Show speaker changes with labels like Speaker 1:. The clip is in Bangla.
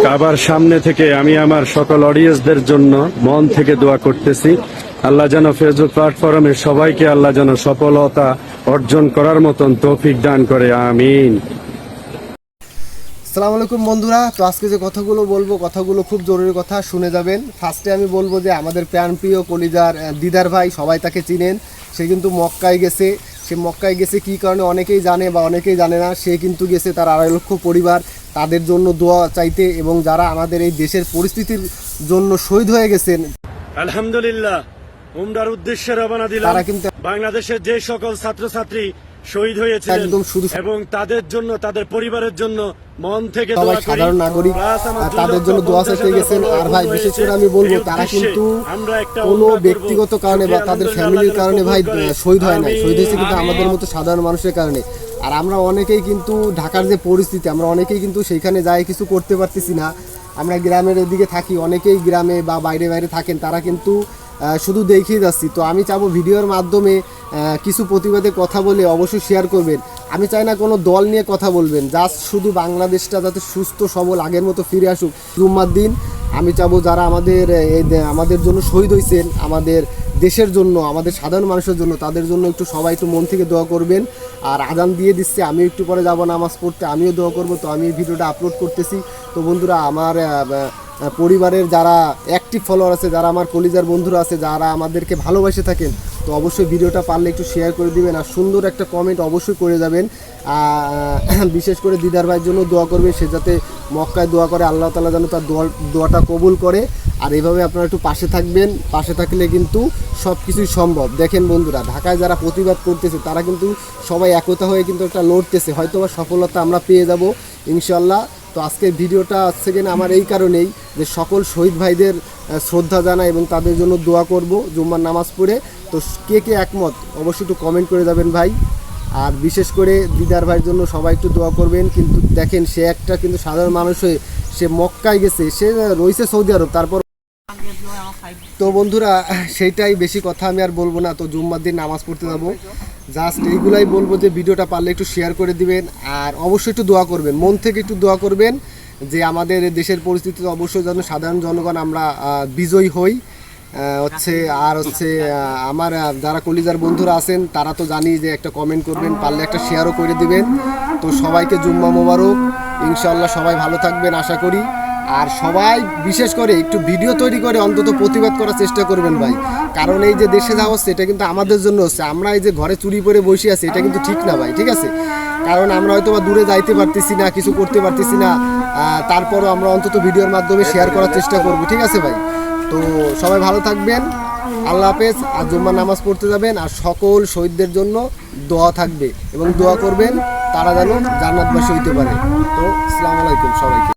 Speaker 1: কাবার সামনে থেকে আমি আমার সকল অডিয়েন্সদের জন্য মন থেকে দোয়া করতেছি। আল্লাহ যেন ফেসবুক প্ল্যাটফর্মে সবাইকে আল্লাহ যেন সফলতা অর্জন করার মতন তৌফিক দান করে। আমিন।
Speaker 2: সালাম আলাইকুম বন্ধুরা, তো আজকে যে কথাগুলো বলব, কথাগুলো খুব জরুরি কথা, শুনে যাবেন। ফার্স্টে আমি বলব যে আমাদের প্রাণপ্রিয় কলিজার দিদার ভাই, সবাই তাকে চিনেন। সে কিন্তু মক্কায় গেছে। সে মক্কায় গেছে কি কারণে অনেকেই জানে বা অনেকেই জানে না সে কিন্তু গেছে তার আড়াই লক্ষ পরিবার তাদের জন্য দোয়া চাইতে এবং যারা আমাদের এই দেশের পরিস্থিতির জন্য শহীদ হয়ে গেছেন
Speaker 1: আলহামদুলিল্লাহ উমরার উদ্দেশ্যে রবানা দিলাম।
Speaker 2: তারা কিন্তু
Speaker 1: বাংলাদেশের যে সকল ছাত্রছাত্রী শহীদ হয়েছে
Speaker 2: একদম শুধু-
Speaker 1: এবং তাদের জন্য তাদের পরিবারের জন্য মন থেকে দোয়া করি।
Speaker 2: সাধারণ নাগরিক তাদের জন্য দোয়া
Speaker 1: হাজার
Speaker 2: গেছেন। আর ভাই বিশেষ করে আমি বলব তারা কিন্তু কোনো ব্যক্তিগত কারণে বা তাদের ফ্যামিলির কারণে ভাই শহীদ হয় নাই। শহীদ হয়েছে কিন্তু আমাদের মতো সাধারণ মানুষের কারণে। আর আমরা অনেকেই কিন্তু ঢাকার যে পরিস্থিতি আমরা অনেকেই কিন্তু সেইখানে যাই কিছু করতে পারতেছি না। আমরা গ্রামের এদিকে থাকি অনেকেই গ্রামে বা বাইরে বাইরে থাকেন তারা কিন্তু শুধু দেখিয়ে যাচ্ছি। তো আমি চাবো ভিডিওর মাধ্যমে কিছু প্রতিবাদে কথা বলে অবশ্যই শেয়ার করবেন। আমি চাই না কোনো দল নিয়ে কথা বলবেন জাস্ট শুধু বাংলাদেশটা যাতে সুস্থ, সবল, আগের মতো ফিরে আসুক। জুম্মার দিন আমি চাবো যারা আমাদের, এই আমাদের জন্য শহীদ হয়েছেন আমাদের দেশের জন্য, আমাদের সাধারণ মানুষের জন্য, তাদের জন্য একটু সবাই একটু মন থেকে দোয়া করবেন। আর আজান দিয়ে দিচ্ছে, আমিও একটু পরে যাব নামাজ পড়তে, আমিও দোয়া করব। তো আমি ভিডিওটা আপলোড করতেছি। তো বন্ধুরা, আমার পরিবারের যারা অ্যাক্টিভ ফলোয়ার আছে, যারা আমার কলিজার বন্ধুরা আছে, যারা আমাদেরকে ভালোবাসে থাকেন তো অবশ্যই ভিডিওটা পারলে একটু শেয়ার করে দিবেন আর সুন্দর একটা কমেন্ট অবশ্যই করে যাবেন। বিশেষ করে দিদার ভাইয়ের জন্য দোয়া করবে সে যাতে মক্কায় দোয়া করে, আল্লাহ তালা যেন তার দোয়া, দোয়াটা কবুল করে। আর এইভাবে আপনারা একটু পাশে থাকবেন, পাশে থাকলে কিন্তু সব কিছুই সম্ভব। দেখেন বন্ধুরা, ঢাকায় যারা প্রতিবাদ করতেছে, তারা কিন্তু সবাই একতা হয়ে কিন্তু একটা লড়তেছে। হয়তো বা সফলতা আমরা পেয়ে যাব ইনশাল্লাহ তো আজকের ভিডিওটা কিনা আমার এই কারণেই যে সকল শহীদ ভাইদের শ্রদ্ধা জানাই এবং তাদের জন্য দোয়া করব জুম্মার নামাজ পড়ে। তো কে কে একমত অবশ্যই একটু কমেন্ট করে যাবেন ভাই। আর বিশেষ করে দিদার ভাইয়ের জন্য সবাই একটু দোয়া করবেন। কিন্তু দেখেন সে একটা কিন্তু সাধারণ মানুষ হয়ে সে মক্কায় গেছে, সে রয়েছে সৌদি আরব, তারপর তো বন্ধুরা, সেইটাই বেশি কথা আমি আর বলব না। তো জুম্মার দিন নামাজ পড়তে যাব। জাস্ট এইগুলাই বলব যে, ভিডিওটা পারলে একটু শেয়ার করে দিবেন। আর অবশ্যই একটু দোয়া করবেন। মন থেকে একটু দোয়া করবেন। যে আমাদের দেশের পরিস্থিতিতে অবশ্যই যেন সাধারণ জনগণ আমরা বিজয়ী হই। হচ্ছে, আর হচ্ছে আমার যারা কলিজার বন্ধুরা আছেন, তারা তো জানি যে একটা কমেন্ট করবেন, পারলে একটা শেয়ারও করে দিবেন। তো সবাইকে জুম্মা মোবারক। ইনশাল্লাহ সবাই ভালো থাকবেন, আশা করি। আর সবাই বিশেষ করে একটু ভিডিও তৈরি করে অন্তত প্রতিবাদ করার চেষ্টা করবেন ভাই। কারণ এই যে দেশে যাওয়া হচ্ছে, এটা কিন্তু আমাদের জন্য হচ্ছে। আমরা এই যে ঘরে চুরি করে বসে আছি, এটা কিন্তু ঠিক না ভাই, ঠিক আছে? কারণ আমরা হয়তো বা দূরে যাইতে পারতেছি না, কিছু করতে পারতেছি না। তারপরও আমরা অন্তত ভিডিওর মাধ্যমে শেয়ার করার চেষ্টা করব, ঠিক আছে ভাই? তো সবাই ভালো থাকবেন, আল্লাহ হাফেজ। আর জুম্মার নামাজ পড়তে যাবেন, আর সকল শহীদদের জন্য দোয়া থাকবে এবং দোয়া করবেন, তারা যেন জান্নাতবাসী হইতে পারে। তো, আসসালামু আলাইকুম সবাইকে।